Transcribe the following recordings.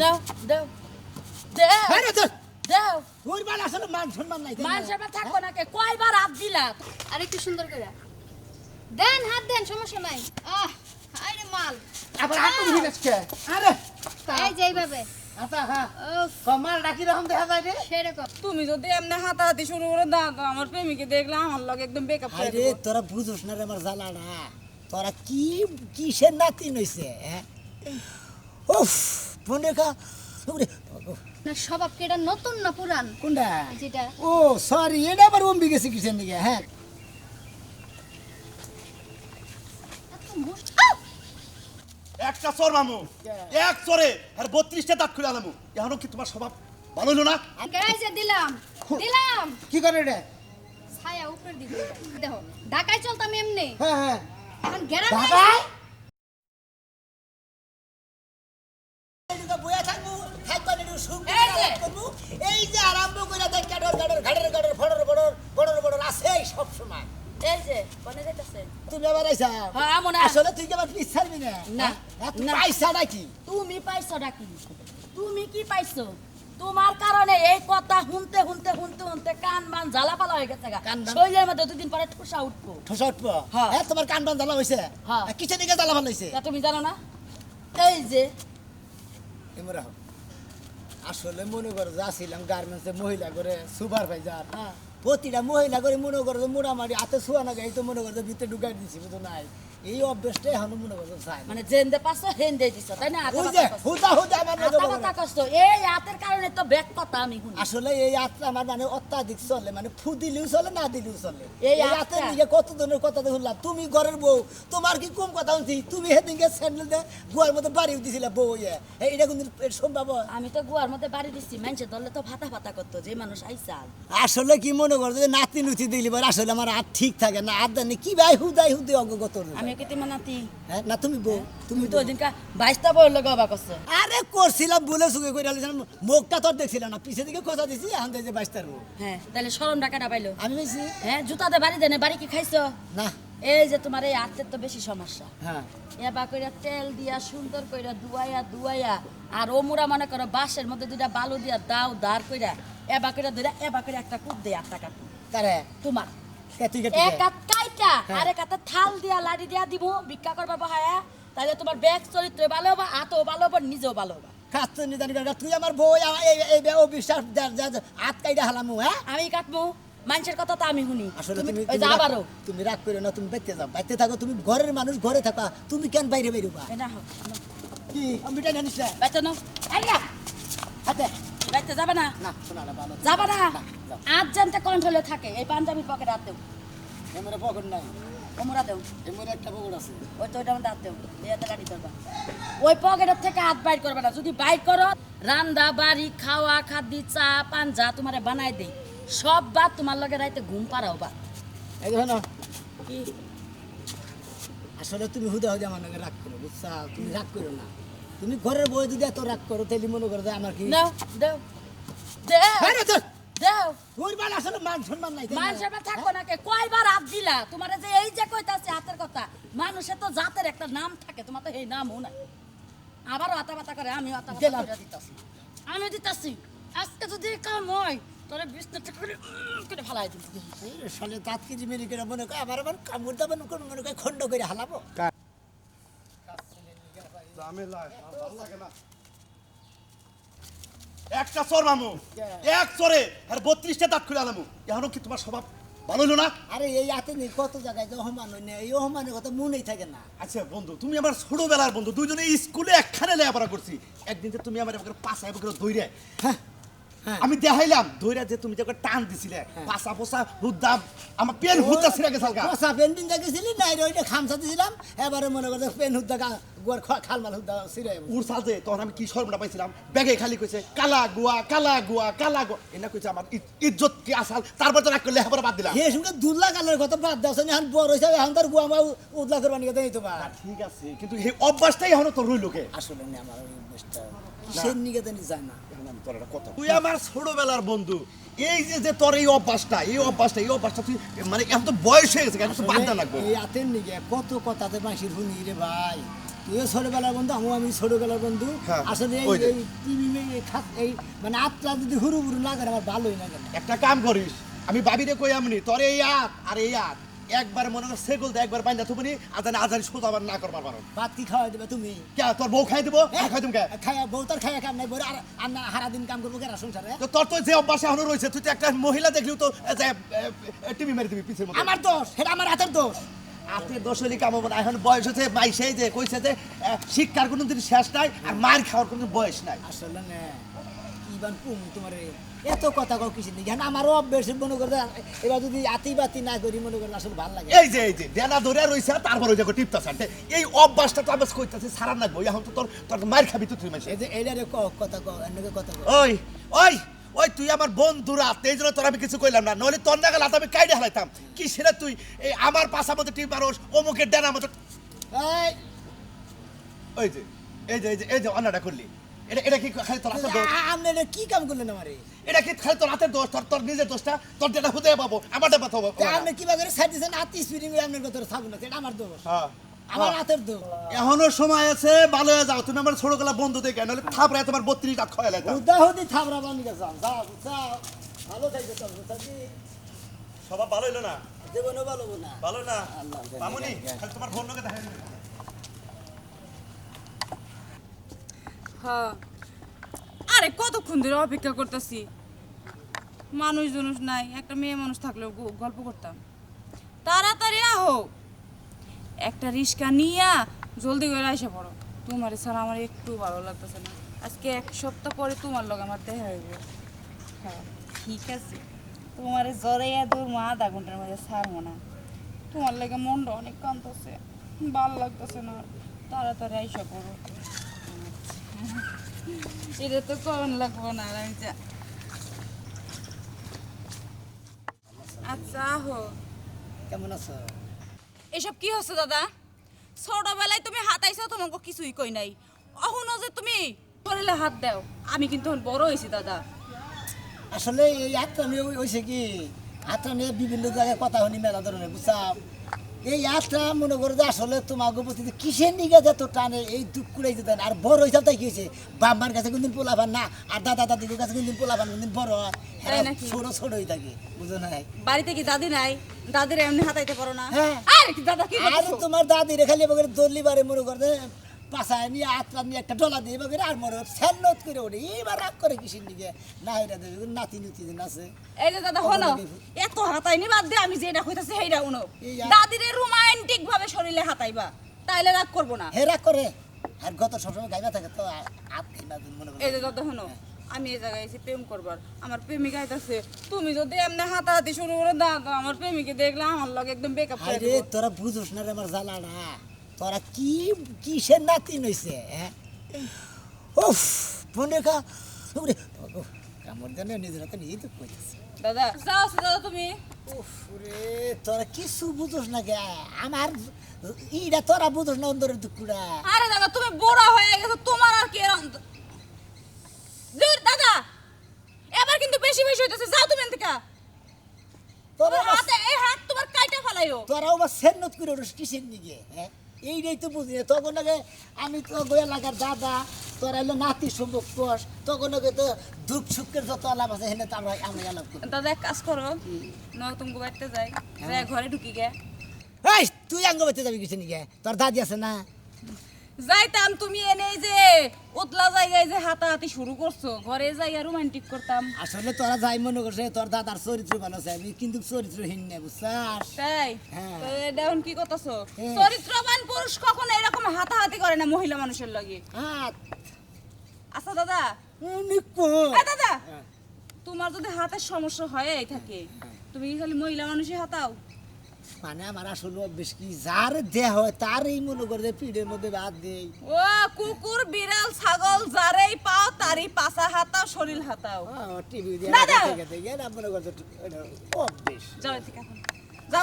দাও দাও। দাও। হ্যাঁ রে তোর দাও। তোর বাল আসলে মান সম্মান নাই না? মানুষের থাকব না কে? কয়বার হাত দিলা আর একটু সুন্দর করে। দেন হাত দেন সমস্যা নাই। আহ আরে মাল। আবার হাত উঠে গেছে আরে এই যে উফ, কমাল ডাকি রকম দেখা যায় রে। সেরকম। তুমি যদি এমনি হাতাহাতি শুরু করে দাও তো আমার প্রেমিকে দেখলে আমার লগে একদম বেকআপ আরে তোরা বুঝোস না রে আমার জ্বালাটা। তোরা কি কিসের নাতি নইছে হ্যাঁ? উফ। ফোনে ওরে, না এটা নতুন না পুরান? কোনটা? যেটা। ও সরি এটা আবার অম্বি গেছে কিসের দিকে? হ্যাঁ! একটা চর মামু। এক চরে। আর বত্রিশটা দাঁত খুলে আলামু। এখনও কি তোমার স্বভাব ভালো হলো না? দিলাম। দিলাম। কি করে রে ছায়া উপরের দিকে দেখো ঢাকায় চলতাম এমনি। হ্যাঁ হ্যাঁ। ঢাকায়? এদিকে বইয়া থাকব, থাকবা না, একটু সুখ করে এই যে। আরাম করব। এই যে আরম্ভ করে দেয় গাডর গাডর ঘাড়ের গাডর ফড়র ফড়র ফড়র ফড়র আছেই সব সময় এই যে কোনে যাইতাছে তুমি আবার আইসা হ্যাঁ আমো আসলে তুই ছাড়বি না না, হ্যাঁ, না। পাইসা নাকি তুমি পাইছো নাকি তুমি কি পাইছো তোমার কারণে এই কথা শুনতে শুনতে শুনতে শুনতে কান বান জ্বালা পালা হয়ে গেছে? শরীরের মধ্যে দুদিন পরে ঠোসা উঠবো ঠোসা উঠবো হ্যাঁ। হ্যাঁ তোমার কান বান জ্বালা হয়েছে হ্যাঁ। কিসের দিকে জ্বালা ভালো হয়েছে তুমি জানো না এই যে। আসলে মনে করো যা ছিলাম গার্মেন্টসে মহিলা করে সুপারভাইজার হ্যাঁ। প্রতিটা মহিলা করে মনে করতো মোটামুটি হাতে শোয়া না এই তো মনে করতো ভিতরে ঢুকাই দিছি তো নাই? এই অভ্যাসটাই এখন মনে করো চাই মানে জেন্দে পাচ্ছ হেন্দে দিছ তাই না? ওই যে হুদা হুদা আমার লগে কথা কষ্ট এই হাতের কারণে তো ব্যাক কথা আমি শুনি। আসলে এই আমার মানে অত্যাধিক চলে মানে ফু দিলেও চলে না দিলেও চলে। এই? হাতের দিকে কত ধরনের কথা শুনলাম তুমি ঘরের বউ তোমার কি কম কথা শুনছি? তুমি সেদিনকে স্যান্ডেল দিয়ে গুয়ার মধ্যে বাড়ি দিছিলে বউ ইয়ে এটা কিন্তু সম্ভব আমি তো গুয়ার মধ্যে বাড়ি দিচ্ছি মানুষে ধরলে তো ফাতা ফাতা করতো যে মানুষ আইসাল আসলে কি মনে করছ যে নাতি নুচি দিলি আসলে আমার হাত ঠিক থাকে না জানি কি ভাই হুদাই হুদি অগ্রগত। আমি কি তোমার নাতি হ্যাঁ, না তুমি বউ তুমি তুমি তো ওইদিনকা বাইশটা বই লোক অবাক করছে আরে করছিলাম বলে সুখে করে আলিছিলাম মুখটা তোর দেখছিলাম না পিছের দিকে খোঁজা দিছি এখন দেখছি বাইশটার বউ হ্যাঁ তাহলে সরম ডাকাটা পাইলো আমি বেশি হ্যাঁ জুতাতে বাড়ি দেনে বাড়ি কি খাইছো? না। এই যে তোমার এই হাতের তো বেশি সমস্যা। হ্যাঁ এবার কইরা তেল দিয়া সুন্দর কইরা দুয়াইয়া দুয়াইয়া আর ওমুরা মনে করো বাঁশের মধ্যে দুইটা বালু দিয়া দাও দাঁড় কইরা। এবার কইরা দুইটা এবার কইরা একটা কুপ দেয় আটটা কাটু তারে তোমার এক কাইটা আর এক হাতে থাল দিয়া লাড়ি দিয়া দিব ভিক্ষা করবা বহায়া তাহলে তোমার ব্যাগ চরিত্র ভালো ভালো নিজেও ভালো তুই আমার বউ এই বে- ও বিশ্বাস কাইটা হালামু হ্যাঁ? আমি কাটবো মানুষের কথা তো আমি শুনি। আসলে তুমি ওই তুমি রাগ- করো না তুমি বাইতে যাও বাইতে থাকো তুমি ঘরের মানুষ ঘরে থাকা তুমি কেন বাইরে বেরোবা? এ না কি? আমি মিটাই জানিস না বাইতে নাও। আইয়া হাতে। বাইতে যাবে না? না শোনা না ভালো। যাবে না। আজ জানতে কন্ট্রোলে থাকে এই পাঞ্জাবির পকেট হাত দেও এমরে পকেট নাই। ওমরা দেও এমরে একটা পকেট আছে। ওই তো ওইটা দেও গাড়ি ধরবা। ওই পকেটের থেকে হাত বাইর করবে না। যদি বাইর করো রান্দা বাড়ি খাওয়া খাদ্যি চা পাঞ্জা তোমারে বানাই দেই। সব বাদ তোমার লগে রাইতে ঘুম পাড়াও বা এই দেখো না। কি? আসলে তুমি হুদা হুদা আমার রাগ করো বুঝছা? তুমি রাগ করো না। তুমি ঘরের বই যদি এত রাগ করো তাহলে মনে করো যে আমার কি দেও। দেও হ্যাঁ রে তোর দেও। তোর বাল আসলে মান সম্মান নাই না? মানুষের বা থাকব না কে কয়বার হাত দিলা? তোমার যে এই যে কইতাছে হাতের কথা মানুষের তো জাতের একটা নাম থাকে তোমার তো এই নামও নাই। আবারও হাতা বাতা করে আমি হাতা বাতা করে দিতাছি। আমি দিতাছি। আজকে যদি কাম হয় তোরে বিষ্ণু করে করে ফালাই দিতে শালে দাঁত কেজি মেরে করে মনে করে আবার আবার কামড় মনে করে খন্ড করে হালাবো। একটা চর মামু। এক চরে আর বত্রিশটা দাঁত খুলে আলামু। এখনও কি তোমার স্বভাব ভালো হলো না? আরে এই হাতে নেই কত জায়গায় অহমান হয় না এই অহমানের কথা মনেই থাকে না। আচ্ছা বন্ধু তুমি আমার ছোটবেলার বন্ধু দুইজনে স্কুলে একখানে লেখাপড়া করছি। একদিন তুমি আমার পাশে দৈরে হ্যাঁ। আমি দেখাইলাম দৌড়া যে তুমি যে টান দিছিলে পাশা পোসা হুদ্দা আমার পেন হুদ্দা ছিঁড়ে গেছে। কষা পেন দিন দেখেছিলি না রে ওইটা খামসা দিয়েছিলাম এবারে মনে করছে পেন হুদ্দা গোয়ার খালমাল হুদ্দা তখন আমি কি শর্মটা পাইছিলাম? ব্যাগে খালি কইছে কালা গুয়া কালা গুয়া কালা গুয়া। এনা কইছে আমার ইজ্জত কি আসাল? তারপর তো রাগ করলে লেখাপড়া বাদ দিলাম। হে সঙ্গে দুল্লা কালের কথা বাদ দাও এখন বড় হয়েছে এখন তার গুয়া মা উদলা করবানি কথা এই তোমার ঠিক আছে কিন্তু এই অভ্যাসটাই এখনও তোর রইল কে? আসলে আমার অভ্যাসটা কিসের তুই আমার ছোটবেলার বন্ধু। এই যে যে তোর এই অভ্যাসটা এই অভ্যাসটা এই অভ্যাসটা তুই মানে এখন তো বয়স হয়ে গেছে তো বাদ লাগবে এই হাতের নিকে কত কথাতে মাসির শুনি রে ভাই। তুইও ছোটবেলার বন্ধু আমিও আমি ছোটবেলার বন্ধু। হ্যাঁ, আসলে এই টিভি এই মানে আত্মা যদি হুরু হুরু লাগে আমার ভালোই লাগে একটা কাম করিস আমি বাবিরে কই আমনি তোর এই আত আর এই আত। একবার মনে কর সেগুল দে একবার বাইন্দা থুবনি আজানে আজানি সোজা আবার না করবার পারো ভাত কি খাওয়াই দেবে তুমি? কে তোর বউ খাই দেবো? খাই তুমি খাইয়া বউ তোর খাইয়া কাম নাই বলে? আর আমরা হারা দিন কাম করব কেন সংসারে? তো তোর তো যে অভ্যাস এখনও রয়েছে তুই তো একটা মহিলা দেখলিও তো টিভি মেরে দিবি পিছের মধ্যে আমার দোষ সেটা আমার হাতের দোষ। আপনি দোষলি কামাবো না। এখন বয়স হচ্ছে বাইশে যে কইছে যে শিক্ষার কোনো দিন শেষ নাই আর মার খাওয়ার কোনো বয়স নাই। আসলে না ইবান কুম তোমার এত কথা কও কিছু নেই কেন আমারও অভ্যেস মনে করে এবার যদি আতি বাতি না করি মনে করলে আসলে ভালো লাগে এই যে এই যে ডেনা ধরে রইছে তারপর ওই জায়গা টিপতাছে এই অভ্যাসটা তো আমি কইতাছি সারা নাকবো এখন তো তোর তোর মার খাবি তো তুই মাসে এই যে এইটারে ক কথা কও এনেকে কথা কও। ওই ওই ওই তুই আমার বন্ধুরা এই জন্য তোর আমি কিছু কইলাম না নইলে তোর না গেলে আমি কাইডে হালাইতাম। কি সেটা তুই এই আমার পাশা মতো টিপ মারোস অমুকের ডেনা মতো এই। ওই যে এই যে এই যে এই যে অন্যটা করলি। এটা এটা কি খালি তোর হাতের দোষ? আপনি এটা কি কাম করলেন আমারে? এটা কি খালি তোর হাতের দোষ? তোর তোর নিজের দোষটা? তোর যেটা হতে পাবো আমার ডেবা তো আপনি কিবা করে ছাড় দিয়েছেন আতি স্পিডিং আপনার কথা থাকব না এটা আমার দোষ। হ্যাঁ। আমার হাতের দোষ। এখনও সময় আছে ভালো হয়ে যাও। তুমি আমার ছোট গলা বন্ধু দেখে নইলে থাপড়ায় তোমার বত্রিশ রাত খয়া লাইতাম উদাহরণ থাবরা বানি গেছে। যাও যাও ভালো থাকবে সবাই ভালো হইল না? ভালো না। ভালো না? আল্লাহ জানে। মামুনি খালি তোমার ফোন লোকে দেখা হ্যাঁ। আরে, কতক্ষণ ধরে অপেক্ষা করতেছি? মানুষ জনুষ নাই, একটা মেয়ে মানুষ থাকলেও গল্প করতাম। তাড়াতাড়ি আহো। একটা রিক্সা নিয়া জলদি করে এসে পড়ো। তোমার ছাড়া আমার একটু ভালো লাগতেছে না। আজকে এক সপ্তাহ পরে তোমার লগে আমার দেখা হইব হ্যাঁ ঠিক আছে। তোমার জ্বরে দূর মা আধা ঘণ্টার মধ্যে ছাড়বো না। তোমার লাগে মনটা অনেক কাঁদতেছে ভালো লাগতেছে না। তাড়াতাড়ি আইসা পড়ো। এটা তো কোন লাগবো না আমি যা আচ্ছা আহো। কেমন আছো? এসব কি হচ্ছে দাদা? ছোটবেলায় তুমি হাতাইছো তোমাকে কিছুই কই নাই। অহনো যে তুমি শরীরে হাত দাও। আমি কিন্তু এখন বড় হয়েছি দাদা। আসলে এই আত্মা নিয়ে হয়েছে কি? আত্মা নিয়ে বিভিন্ন জায়গায় কথা শুনি মেলা ধরনের বুঝছাম? এই আটটা মনে করো যে আসলে তোমার উপস্থিতি কিসের নিগে যে তো টানে এই দুঃখ কুড়াই যেতে আর বড় হিসাব তাই কি হয়েছে বাম্মার কাছে কোনদিন পোলাপান না আর দাদা দাদির কাছে কোনদিন পোলাপান কোনদিন বড় হয়? ছোট ছোট হয়ে থাকে বুঝো নাই? বাড়িতে কি দাদি নাই? দাদির এমনি হাতাইতে পারো না? হ্যাঁ। আরে কি দাদা কি আর তোমার দাদি রে খালি এবার দল্লি বারে মনে করে পাশায় নিয়ে আত্মা নিয়ে একটা ডলা দিয়ে এবার আর মনে স্যান্নত করে ওঠে রাগ করে কিসের দিকে না এটা দেবে নাতি নুতি দিন আছে। এই যে দাদা হলো এত হাতাইনি বাদ দে আমি যেটা কইতাছি সেইটা উনো দাদিরে রোমান্টিক ভাবে শরীরে হাতাইবা তাইলে রাগ করব না। হে রাগ করে। আর গত সবসময় গাইবা থাকে তো আপনি না মনে করে। এই যে দাদা হনো আমি এই জায়গায় এসে প্রেম করবার আমার প্রেমিক আইতাছে। তুমি যদি এমনি হাতাহাতি শুরু করে দাও আমার প্রেমিকে দেখলে আমার লগে একদম বেকআপ করে তোরা বুঝোস না রে আমার জ্বালাটা। তোরা কি কিসের নাতি নইছে হ্যাঁ? উফ কা ওরে কামড় দেন নিজের হাতে নিজেই তো কইতেছে। দাদা যাও দাদা তুমি। উফ রে তোরা কিছু বুঝোস না কে আমার ইটা তোরা বুঝোস না অন্তরের দুঃখটা। আরে দাদা তুমি বড় হয়ে গেছো তোমার আর কি এরকম দূর দাদা! এবার কিন্তু বেশি বেশি হইতেছে যাও তুমি এখান থেকে। তোরা তোমার হাতে এই হাত তোমার কাইটা ফেলাইও। তোরাও বা সেন্নত করে ওঠস কিসের নিগে হ্যাঁ? এইটাই তো বুঝি না। তখন আগে আমি তো এলাকার দাদা তোর এলো নাতি সম্ভব কোষ। তখন আগে তো দুঃখ সুখের যত আলাপ আছে হেনে তো আমরা আমি আলাপ করি। দাদা এক কাজ করো। নয় তুমি বাড়িতে যাই। ঘরে ঢুকি গে। এই তুই আঙ্গ বাইতে যাবি কিছু নিগে তোর দাদি আছে না? যাইতাম তুমি এনে যে উতলা জায়গায় যে হাতাহাতি শুরু করছ ঘরে যাইয়া রোমান্টিক করতাম। আসলে তোরা যাই মনে করছে তোর দাদার চরিত্র ভালো আছে আমি কিন্তু চরিত্রহীন নেই বুঝছাস? তাই? হ্যাঁ। তো কি করতেছো? হ্যাঁ। চরিত্রবান পুরুষ কখনো এরকম হাতাহাতি করে না মহিলা মানুষের লগে। আচ্ছা দাদা। দাদা। হ্যাঁ। তোমার যদি হাতের সমস্যা হয় থাকে। তুমি খালি মহিলা মানুষই হাতাও মানে আমার আসলে অভ্যেস কি? যার দেহ হয় তারই মনে করে পিঠের মধ্যে ভাত দেই। ও কুকুর বিড়াল ছাগল যারেই পাও তারই পাছা হাতাও শরীর হাতাও। টিভি দিয়ে মনে করছে অভ্যেস।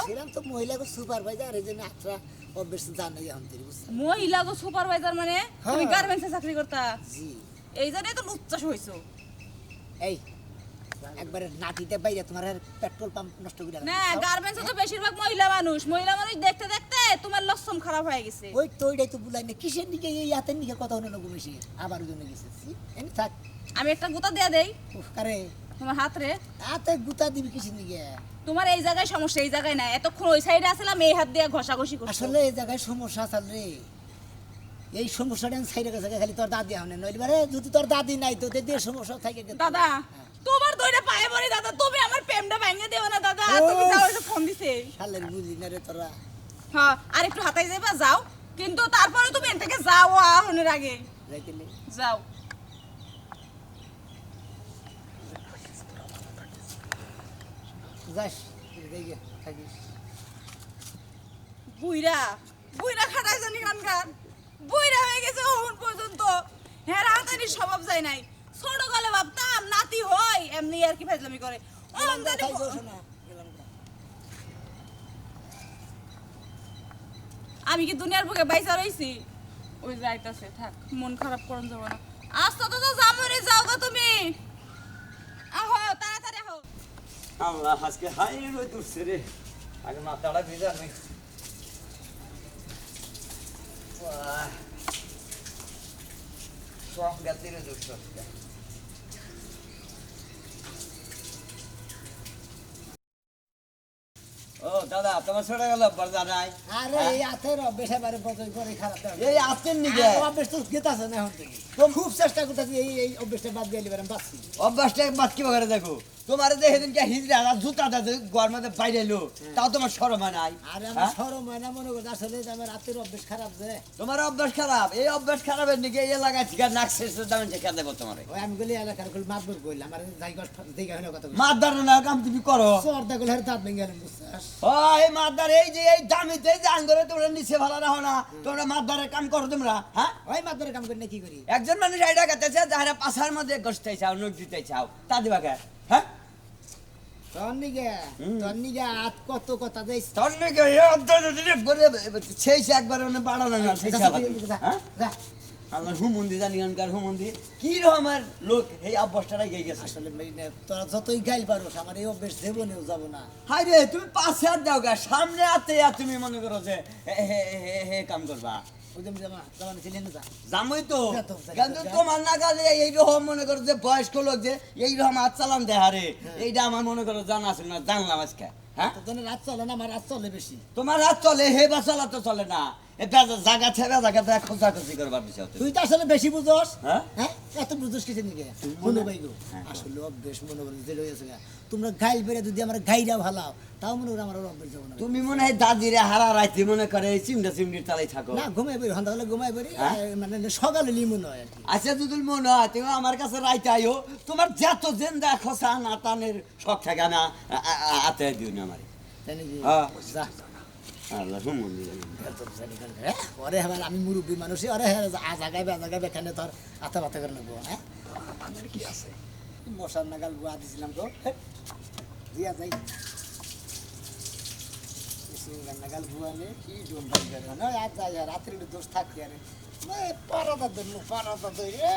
সেরকম তো মহিলাকে সুপারভাইজার এই জন্য আত্রা অভ্যেস জানাই এখন তুই মহিলা গো সুপারভাইজার মানে? তুমি হ্যাঁ। গার্মেন্টসে চাকরি করতা? জি। এই জন্যই তো লুচ্চাস হইছো। এই একবারে বাইরে তোমার পেট্রোল পাম্প নষ্ট করে না গার্মেন্টসে তো বেশিরভাগ মহিলা মানুষ। মহিলা মানুষ দেখতে দেখতে তোমার লক্ষণ খারাপ হয়ে গেছে। ওই তো ওইটাই তো বুলাই না কিসের দিকে এই হাতের দিকে কথা হলো না আবার গেছে। এমনি থাক। আমি একটা গুতা দিয়ে দেই। কারে? তোমার হাত রে। হাতে গুতা দিবি কিসের দিকে? তোমার এই জায়গায় সমস্যা এই জায়গায় নাই এতক্ষণ ওই সাইডে আসলাম এই হাত দিয়ে ঘষাঘষি করছ। আসলে এই জায়গায় সমস্যা আছে রে। এই সমস্যাটা সাইডে গেছে খালি তোর দাদি হনে। নইলে যদি তোর দাদি নাই তো দিয়ে সমস্যা থাকে। দাদা তোমার দইটা পায়ে পড়ি দাদা। তুমি আমার প্রেমটা ভেঙে দিও না দাদা। তুমি যাও এসে ফোন দিছে। শালের বুঝলি না রে তোরা। হ্যাঁ আর একটু হাতাই যাবা যাও। কিন্তু তারপরে তুমি এর থেকে যাও আহনের আগে। যাও। যাস যাই বুইরা বুইরা খাটাই জানি কানকার। বুইরা হয়ে গেছে ওহন পর্যন্ত। হ্যাঁ হাতানি স্বভাব যায় নাই। ছোট কালে ভাবতাম নাতি হয় এমনি আর কি ফাজলামি করে। আমি কি দুনিয়ার বুকে বাইসা রইছি? ওই যাইতাছে থাক মন খারাপ করন যাব না। আস্তে তো তো জামুরি যাও গো তুমি। আহো তাড়াতাড়ি আহো। আল্লাহ আজকে হাই রোদ উঠছে রে। আগে মাথাটা ভেজা নেই সব গেছে রে দুঃখ ও দাদা তোমার ছোটে গেল বর্দা নাই আরে এই অভ্যেস বদল করে খারাপ এই আসছেন নিকে? অভ্যেস তো গেতাছে না এখন থেকে। খুব চেষ্টা করতেছি এই এই অভ্যেসটা বাদ দিয়ে এবার আমি বাঁচছি। অভ্যাসটা বাদ কি করে দেখো? তোমার যে সেদিনকে হিজড়া আর জুতা দাদা ঘর মধ্যে বাইরে এলো তাও তোমার হয় নাই? আর আমার হ্যাঁ? সরম হয় না মনে করছে আসলে যে আমার হাতের অভ্যেস খারাপ যে। তোমার অভ্যাস খারাপ? এই অভ্যাস খারাপের দিকে এই এলাকায় ঠিকা নাক শেষ দামে শেখা দেবো তোমার। ওই আমি গেলে এলাকারগুলো মাতবর করলাম আর জায়গা হয় না কথা মাদার না কাম তুমি করো। সর্দা গুলো দাঁত ভেঙে গেলাম বুঝছাস? ও এই মাদার এই যে এই দামিতে যে আঙ্গরে তোমরা নিচে ভালো রাখো না তোমরা মাদারের কাম করো তোমরা হ্যাঁ? ওই মাতবরের কাম করি কি করি? একজন মানুষ আইডা কাটাছে যাহারা পাশার মধ্যে গসতে চাও নোট দিতে চাও তা দিবা কে? হ্যাঁ? তোর নিগে তোর নিগে হাত কত কথা দেয় তোর নাকি এই অন্তরে দিলে বলে সেই একবার মানে বাড়ানো না সেই হ্যাঁ? হুমন্দি জানি গানকার হুমন্দি। কি রকমের লোক এই অভ্যাসটা গেছে। আসলে তোরা যতই গাইল পারোস আমার এই অভ্যেস জীবনেও যাব না। হাই রে তুমি পাশে দাও গা সামনে আর তুমি মনে করো যে হে হে হে হে কাম করবা। জামই তো। কিন্তু তোমার নাগালে এইরকম মনে করো যে বয়স্ক লোক যে এইরকম হাত চালান দেহারে এইটা আমার মনে করো জানা আছে না জানলাম আজকে হ্যাঁ? রাত চলে না আমার রাত চলে বেশি। তোমার রাত চলে হে বা চালা তো চলে না। এটা জায়গা ছেড়ে জায়গাতে খোঁজাখুঁজি করবার বিষয় তুই তো আসলে বেশি বুঝোস? হ্যাঁ? হ্যাঁ? এত বুঝোস কিছু নিকে? মনে ভাই গো। হ্যাঁ। আসলে অভ্যেস মনে করি যে রয়েছে। তোমরা গাইল বেড়ে যদি আমার গাইরা ভালাও তাও মনে করি আমার অভ্যেস যাব না। তুমি মনে হয় দাদিরে হারা রাইতে মনে করে এই চিমটা চিমটির তালাই থাকো। না ঘুমাই হলে ঘুমাই বেরি হ্যাঁ? মানে সকালে লিমন হয় আর আচ্ছা যদি মনে হয় তুমি আমার কাছে রাইতে আইও। তোমার যত জেন্দা খসা নাতানের শখ থাকে না আতে দিও না আমার। তাই নাকি? হ্যাঁ। যা। ওরে হ্যাঁ আমি মুরব্বী মানুষই ওরে হ্যাঁ আ জাগাইবে আ জাগাইবে এখানে তোর আতা বাতা করে নেব হ্যাঁ? আমার কি আছে? মশার নাগাল বুয়া দিছিলাম তো দিয়া যাই। নাগাল বুয়া নে কি ডোম ভাই করে, না আজ যাই দোষ থাকি আরে। পারাদা দেন পারাদা দই, রে।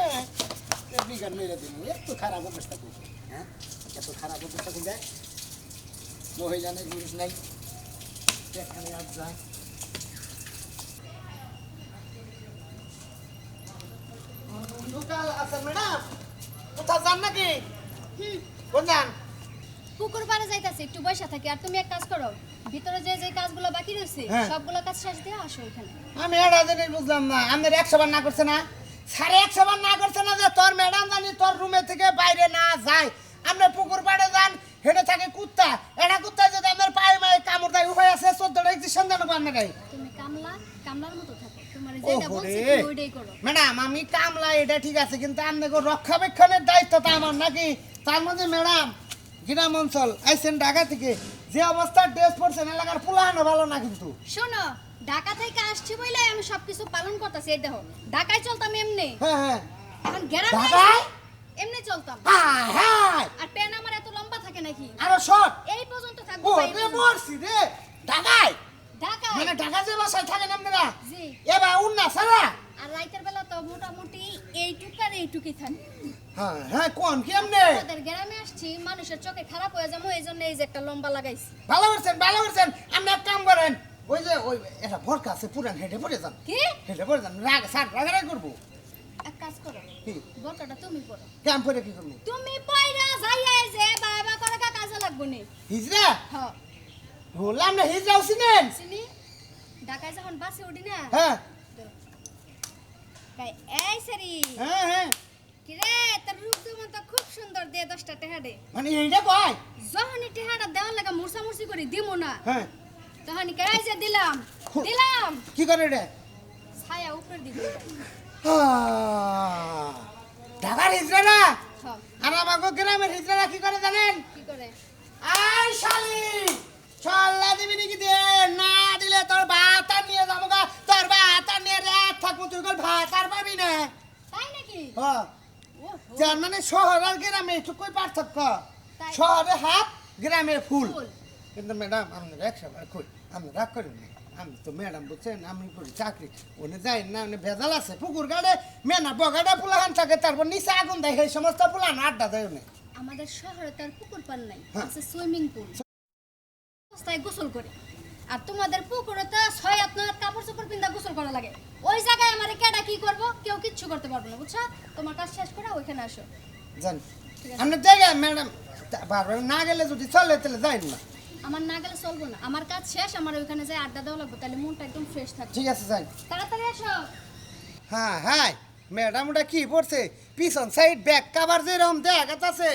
বিঘার মেরে দিন এত খারাপ অবস্থা করছে হ্যাঁ? এত খারাপ অবস্থা করে যায় মহিলা নেই, পুরুষ নাই। এখানে আজ যায় লোকাল আছে ম্যাডাম কোথাও যান নাকি কোন যান পুকুর পাড়ে যাইতাছি একটু বসে থাকি। আর তুমি এক কাজ করো ভিতরে যে যে কাজগুলো বাকি রয়েছে হ্যাঁ। সবগুলো কাজ শেষ দিয়ে আসো এখানে। আমি এটা জিনিস বুঝলাম না। আমাদের একশো বার না করছে না। সাড়ে একশো বার না করছে না যে তোর ম্যাডাম জানি তোর রুমে থেকে বাইরে না যায়। আমরা পুকুর পাড়ে যান হেঁটে থাকে কুত্তা। এটা কুত্তা যদি আমার পায়ে মায়ে কামড় দেয় উপায় আছে চোদ্দটা ইঞ্জেকশন দেন আপনার গায়ে তুমি কামলা কামলার মতো থাকো। ম্যাডাম আমি কামলা এটা ঠিক আছে কিন্তু আপনাকে দায়িত্ব তো আমার নাকি? তার মধ্যে ম্যাডাম গ্রাম অঞ্চল আইসেন ঢাকা থেকে যে অবস্থার ড্রেস পরছেন এলাকার পুলাহানো ভালো না কিন্তু। শোনো ঢাকা থেকে আসছি বইলে আমি সবকিছু পালন করতেছি এই দেখো। ঢাকায় চলতাম এমনি। হ্যাঁ হ্যাঁ। এমনি চলতাম। আর পেন আমার এত থাকে নাকি? আরও শর্ট এই পর্যন্ত থাকব ও রে মরছি রে। ঢাকায়? ঢাকায়? মানে ঢাকা যে বাসায় থাকেন আপনারা? জি। এবার উন্না সারা আর রাইতের বেলা তো মোটামুটি এইটুক আর এইটুকুই থাকে হ্যাঁ হ্যাঁ কোন কি আপনি আমাদের গ্রামে আসছি মানুষের চোখে খারাপ হয়ে যাব এই জন্য এই যে একটা লম্বা লাগাইছি। ভালো করছেন ভালো করছেন। আপনি এক কাম করেন ওই যে ওই একটা ভরকা আছে পুরান হেঁটে পড়ে যান। কি? হেঁটে পড়ে যান। রাগ স্যার রাগারাগ করব? এক কাজ করো কি? তুমি পড়ো কাম করে কি করব? তুমি পয়রা যাইয়াই যে বাবা করে কা কাজে লাগবো নি হিজরা? হ্যাঁ। বললাম না হিজরাও চিনেন চিনি ঢাকায় যখন বাসে উঠি না হ্যাঁ। তাই এই সারি। হ্যাঁ হ্যাঁ। কি রে তোর রূপ যেমন তো খুব সুন্দর দে দশটা টেহা দে। মানে এইটা কয়? যখনই টেহাটা দেওয়ার লাগা মুরসা মুরসি করে দিমু না হ্যাঁ। তখনই কেরাই যে দিলাম? দিলাম। কি করে রে? ছায়া উপরে দিবি। ঢাকার হিজরা না হ্যাঁ। আর আমাকে গ্রামের হিজরা কি করে জানেন? কি করে? শালি! দিবি নাকি দে না দিলে তোর ভাত নিয়ে যাব গা। তোর ভাত নিয়ে রাত থাকব তুই কল ভাত আর পাবি না। তাই নাকি? হ্যাঁ যার মানে শহর আর গ্রামে পার্থক্য। শহরে গ্রামে ফুল। কিন্তু ম্যাডাম কই? রাগ না। আমি তো ম্যাডাম বুঝছেন আমি করি চাকরি। যাই না ভেজাল আছে। পুকুর গাড়ে মেনা বগাড়ে পুলাহান থাকে তারপর নিচে আগুন দেয় সেই সমস্ত পুলান আড্ডা দেয় আমাদের শহরে তার পুকুর পান নাই হ্যাঁ। আছে সুইমিং পুল অবস্থায় গোসল করে। আর তোমাদের পুকুরে তো ছয় নয় কাপড় চোপড় পিন্দা গোসল করা লাগে। ওই জায়গায় আমার কেডা কি করব? কেউ কিচ্ছু করতে পারবে না বুঝছ? তোমার কাজ শেষ করে ওইখানে আসো। জান। আপনি জায়গা ম্যাডাম বারবার না গেলে যদি চলে তাহলে যাই না। আমার না গেলে চলবো না। আমার কাজ শেষ আমার ওইখানে যাই আড্ডা দেওয়া লাগবে তাহলে মনটা একদম ফ্রেশ থাকবে। ঠিক আছে যাই। তাড়াতাড়ি আসো। হ্যাঁ হ্যাঁ ম্যাডাম ওটা কি পড়ছে? পিছন সাইড ব্যাক কাভার যেরকম দেখা আছে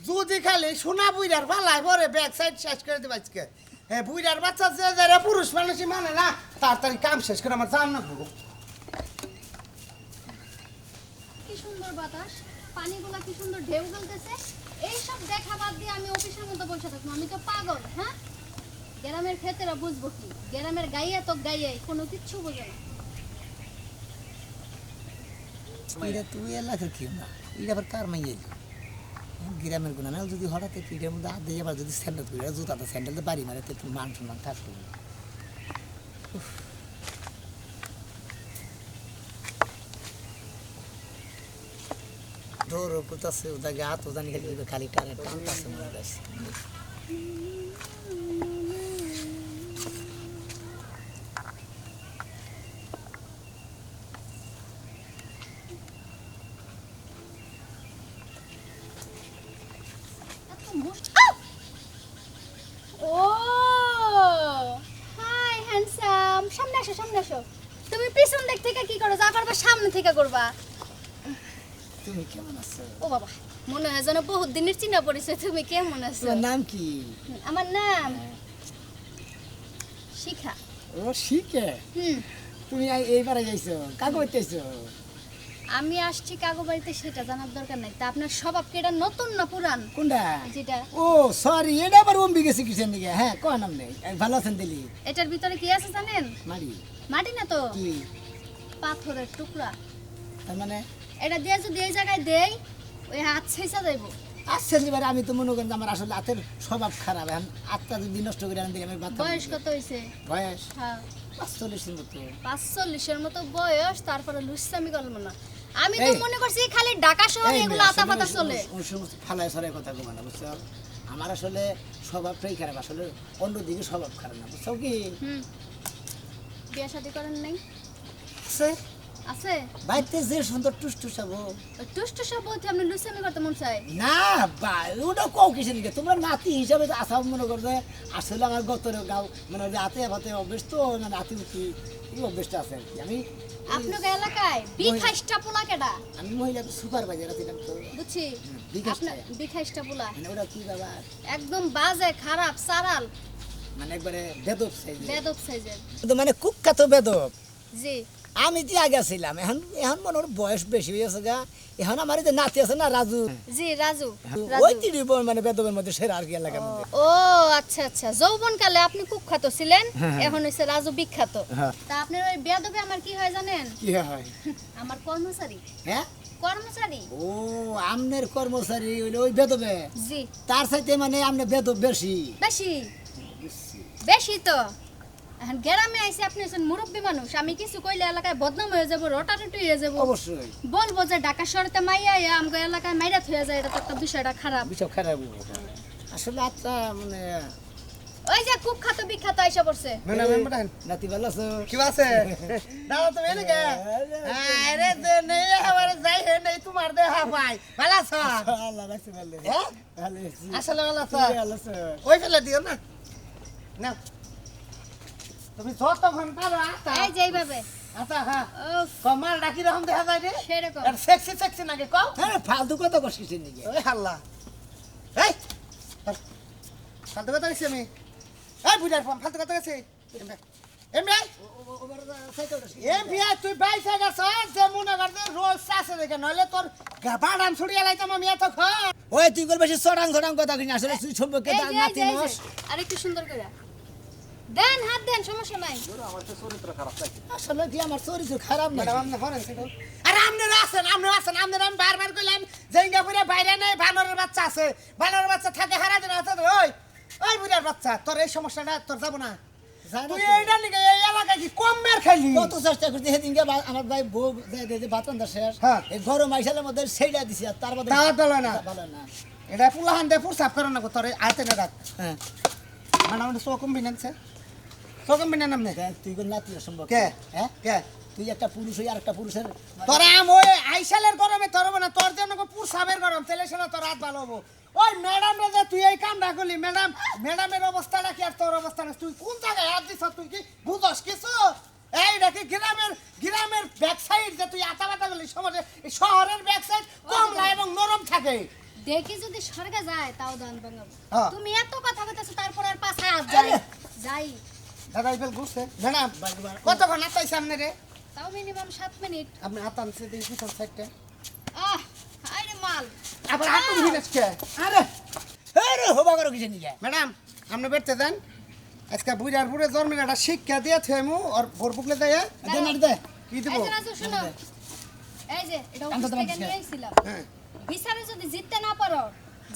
যদি খালি সোনা বুইরার ভালাই পরে ব্যাক সাইড শেষ করে দেবে আজকে। হ্যাঁ বুইরার বাচ্চা যে যারা পুরুষ মানুষই মানে না তাড়াতাড়ি কাম শেষ করে আমার জান না কি সুন্দর বাতাস কি সুন্দর ঢেউ এইসব দিয়ে আমি অফিসের বসে থাকব, আমি তো পাগল হ্যাঁ? গ্রামের ক্ষেত্রে বুঝব কি? গ্রামের গাইয়ে তো গাইয়াই কোনো কিচ্ছু বোঝে না। এটা তুই এলাকার কি না এটা আবার কার মাইয়ে গ্রামের গুণা না যদি হঠাৎ কিটের মধ্যে হাত দিয়ে আবার যদি স্যান্ডেল করে জুতাতে স্যান্ডেলতে বাড়ি মারে তো একটু মান সম্মান থাকতো। দৌড় কোথাছে ওদাকে হাত ওদানি খালি খালি টানে টানতাছে মনে হয় এত মুশ- আউ! ও হাই হ্যান্ডসাম সামনে আসো সামনে আসো তুমি পিছন দিক থেকে কি করো যা করবা সামনে থেকে করবা তুমি কেমন আছো ও বাবা মনে হয় যেন বহুত দিনের চিনা পরিচয় তুমি কেমন আছো? তোমার নাম কি? আমার নাম শিখা। ও শিখে? হুম। তুমি এইবারে যাইছো কাকে আমি আসছি কাগো বাড়িতে সেটা জানার দরকার নাই। তা আপনার স্বভাব কি এটা নতুন না পুরান? কোনটা? যেটা ও সরি এটা আবার অম্বি গেছে কিসের দিকে? হ্যাঁ কয় নাম নেই? ভালো আছেন দিলি? এটার ভিতরে কি আছে জানেন? মাটি মাটি না তো? কি? পাথরের টুকরা। তার মানে? এটা দিয়ে যদি এই জায়গায় দেই ওই হাত ছেঁচা যাইব আসছেন এবারে আমি তো মনে করেন আমার আসলে হাতের স্বভাব খারাপ। এখন আত্মা যদি নষ্ট করে দিকে আমি বয়স কত হয়েছে বয়স? হ্যাঁ। পাঁচচল্লিশের মতো। পাঁচচল্লিশের মতো বয়স তারপরে লুসামি গল্প না। আমি তো মনে করছি খালি ঢাকা শহরে এগুলো আতা পাতা চলে। ফালায় সরাই কথা কমা না বুঝছ? আমার আসলে স্বভাবটাই খারাপ আসলে অন্যদিকে স্বভাব খারাপ না বুঝছ কি? হুম। বিয়ে শাদি করেন নাই? আছে। আছে? বাড়িতে যে সুন্দর টুস হব। ওই টুসটু সব বলতে আপনি লুসামি করতে মন চায়। না বা ওটা কও কিসের দিকে তোমরা নাতি হিসাবে আশা মনে করবে আসলে আমার গতরে গাও মানে হাতে হাতে অভ্যেস তো না নাতি উঠি এই অভ্যেসটা আছে। আমি আপনার এলাকায় বিখাইস্টা পোলা কেডা? আমি মহিলা সুপারভাইজার ছিলাম তো বুঝছি। বিখাইস্টা পোলা। মানে ওটা কি বাবা? একদম বাজে খারাপ সারাল। মানে একবারে বেদব সাইজ বেদব সাইজের। মানে কুখ্যাত বেদব। জি। আমি যে আগে ছিলাম এখন এখন মনে হয় বয়স বেশি হয়েছে গা। এখন আমার যে নাতি আছে না রাজু জি রাজু ওই তিরি মানে বেদবের মধ্যে সেরা আর কি এলাকার মধ্যে ও আচ্ছা আচ্ছা। যৌবন কালে আপনি কুখ্যাত ছিলেন এখন হইছে রাজু বিখ্যাত। হ্যাঁ। তা আপনার ওই বেদবে আমার কি হয় জানেন? কি হয়? আমার কর্মচারী। হ্যাঁ? কর্মচারী। ও আমনের কর্মচারী ওই বেদবে? জি। তার সাথে মানে আমনে বেদব বেশি। বেশি। বেশি তো। এখন গ্রামে আইসে আপনি হচ্ছেন মুরব্বী মানুষ আমি কিছু কইলে এলাকায় বদনাম হয়ে যাব রটারটি হয়ে যাব। অবশ্যই। বলব যে ঢাকা শহরতে মাইয়া আইয়া আমাকে এলাকায় মাইরা হয়ে যায় এটা তো একটা বিষয়টা খারাপ। বিষয় খারাপ আসলে আচ্ছা মানে ওই যে কুখ্যাত বিখ্যাত আইসা পড়ছে। নাতি ভালো আছো? কি আছে? দাদা তুমি এনে গে আরে যে নেই আমার যাই হে নেই তোমার দেহ পাই। ভালো আছো? আল্লাহ রাখছে ভালো হ্যাঁ? আসলে ভালো আছো? ওই ফেলে দিও না। না তুমি যতক্ষণ পারো আতা। এই যে এইভাবে। আতা হ্যাঁ কমাল ডাকি রকম দেখা যায় রে। সেরকম। আর সেক্সি সেক্সি নাকি কও? হ্যাঁ ফালতু কথা করছিস নাকি ওই হাল্লা। এই ফালতু কথা কইছি আমি? এই বুঝার ফোন ফালতু কথা কইছি? এমনি এম ভিয়া তুই বাইসা গেছ যে মনে কর যে রোজ চাষে দেখে নইলে তোর বাড়ান ছড়িয়ে লাইতাম আমি এতক্ষণ। ওই তুই করবে সরাং সরাং কথা কিনা আসলে তুই সম্পর্কে আরেকটু সুন্দর করে দেন হাত দেন সমস্যা নাই। আসলে কি আমার চরিত্র খারাপ না? আপনি হরেন আরে আপনারা আছেন আপনারা আছেন আপনারা আমি বারবার কইলাম জেঙ্গাপুরে বাইরে নেই বানরের বাচ্চা আছে। বানরের বাচ্চা থাকে হারা দিন আছে ওই ওই বুড়ার বাচ্চা। তোর এই সমস্যাটা তোর যাব না। তুই এইটা নিকে এই এলাকায় কি কম মের খাইলি? কত চেষ্টা করছি সেদিনকে আমার ভাই বউ দেয় দেয় যে বাতন শেষ হ্যাঁ। এই গরম আইসালের মধ্যে সেইটা দিছি আর তার মধ্যে ভালো না। ভালো না। এটা পুলাহান দে ফুরসাপ করে না তোর না রাখ হ্যাঁ। মানে আমাদের চৌকম বিনানছে চৌকম বিনান নাম দেখ, তুই কোন নাতি সম্পর্ক? কে? হ্যাঁ? কে? তুই একটা পুরুষ হই আর একটা পুরুষের তোর আম ওই আইসালের গরমে তোর না তোর জন্য পুরসাবের গরম। তেলে শোনা তোর রাত ভালো হব। ওই ম্যাডাম রে যে তুই এই কামটা করলি ম্যাডাম ম্যাডামের অবস্থাটা কি আর তোর অবস্থা না? তুই কোন জায়গায় হাত দিছ তুই কি বুঝস কিছু? এই নাকি গ্রামের গ্রামের ব্যাক সাইড যে তুই আতা বাতা করলি সমাজে শহরের ব্যাক সাইড কমলা এবং নরম থাকে। দেখি যদি স্বর্গে যায় তাও দান বাঙাবো হ্যাঁ। তুমি এত কথা বলতেছো তারপর আর পাশে হাত যাই। যাই। দাদা ইবেল ঘুরছে। ম্যাডাম কতক্ষণ আতাই সামনে রে? তাও মিনিমাম সাত মিনিট আপনি হাত আনছে দেখি পিছন সাইডটা। আহ আরে মাল। আবার হাত তুলি আরে আরে হবা করো কিছু নিয়ে? ম্যাডাম আপনি বেরতে দেন। আজকে বুড়ার বুড়ে জন্মের একটা শিক্ষা দিয়ে থেমু আর ভোর পুকলে দেয়। দে না দে। কি দিব? এই যে এটা অফিস থেকে নিয়ে আইছিলাম। হ্যাঁ। বিচারে যদি জিততে না পারো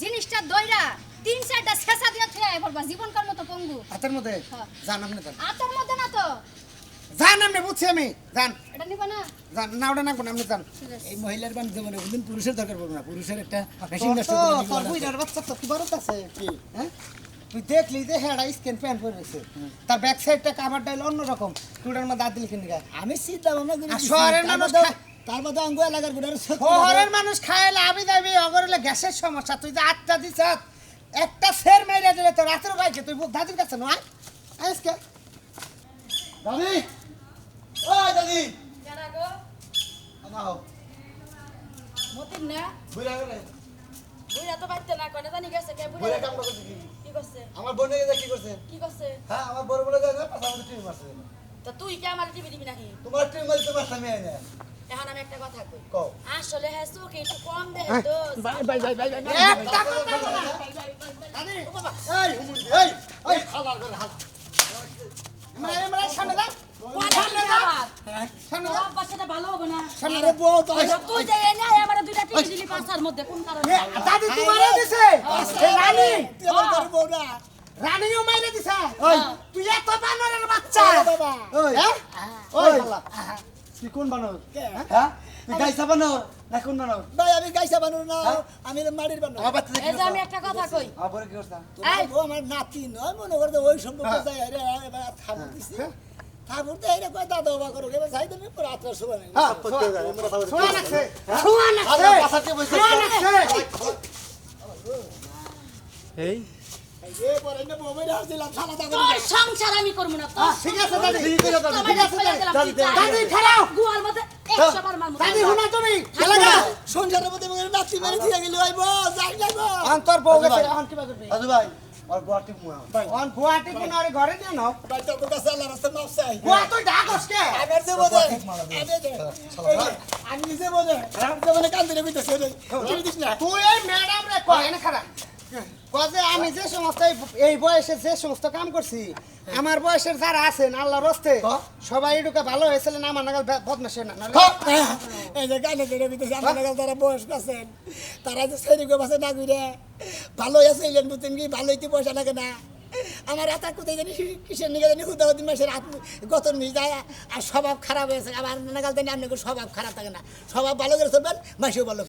জিনিসটা দইরা। তিন চারটা শেষা দিয়ে থুয়ে জীবনকার মতো পঙ্গু। হাতের মধ্যে? হ্যাঁ। আপনি যান আতর মধ্যে না তো? আপনি বুঝছি আমি। যান এটা নিবা না? ওটা আপনি এই মহিলার মানে কোনদিন পুরুষের দরকার পড়বে না। পুরুষের একটা মেশিন নষ্ট তো- করে তোর দিবি বাচ্চা তো কি বড় আছে। কি? হ্যাঁ? তুই দেখলি যে হ্যাঁ স্ক্যান প্যান্ট পরে রয়েছে তার ব্যাক সাইডটা কাভার ডাইল অন্যরকম। টুটার মধ্যে দাঁত দিলি কিনে আমি চিন্তা ভাবনা করি শহরের মানুষ তার মধ্যে অঙ্গ এলাকার শহরের মানুষ খাইলে অগরলে গ্যাসের সমস্যা। তুই যে আটটা দিছ একটা সের মেরে দিলে তো রাতের বাইকে তুই বুক দাদির কাছে নয়? আজকে দাদি! ও দাদি! আমার কি করছে? কি করছে? হ্যাঁ আমার বড় বড় তুই কি আমার টিভি দিবি নাকি? তোমার বলতে তোমার স্বামী এখন আমি একটা কথা কই। আসলে হ্যাঁ চোখে একটু কম দেয় তো। ভাই ভাই ভাই ভাই একটা কথা বলা দাদি এই এই এই। খালার করে হাত সামনে দা সামনে যাবার সামনে দা বাচ্চাটা ভালো হবে না। আরে বউ তো আমার আমার ঘরে বউ না রানীও মাইরে দিছে। তুই এত বানরের বাচ্চা। ওই হ্যাঁ। ওই তুই কোন বানর হ্যাঁ তুই গাইসা বানর না কোন বানর। ভাই আমি গাইসা বানু না আমি মাটির বানু আমার বাচ্চা এই যে আমি একটা কথা কই। বড় কি করছা। ও আমার নাতি নয় মনে করতে ওই সম্পর্কে যাই আরে এবার থামু দিছি। থামু তো এইরে দাদা বাবা করো এবার যাই তুমি পুরো আত্মার সময় নেই। হ্যাঁ আমরা খাবার শোয়া লাগছে শোয়া লাগছে পাশাতে লাগছে এই। সংসার আমি করব না তোর ঠিক আছে দাদি ঠিক করে দাও তোমার কাছে দাদি, তুই দাদি, খারাপ। গুয়ার মধ্যে ঘরে দিয়ে নাও? তুই আমি নিজে বোঝে ম্যাডাম রে কয় খারাপ কজে আমি যে সমস্ত এই- বয়সে যে সমস্ত কাম করছি আমার বয়সের যারা আছেন আল্লাহ রস্তে সবাই এটুকু ভালো হয়েছিল না আমার নাগাল বদমাসে না। এই যে গানে ধরে বিতেছে আমার লাগাল তারা বয়স্ক আছেন তারা যে বাসে না ঘুরে ভালো আছে ইলেন বুঝতেন কি? ভালো হইতে পয়সা লাগে না। আমার এত কোথায় জানি কিসের নিগে জানি হুদা হুদি মাসের হাত গত যায় আর স্বভাব খারাপ হয়েছে। আমার নাগাল জানি আপনাকে স্বভাব খারাপ থাকে না। স্বভাব ভালো করে চলবেন মাসেও ভালো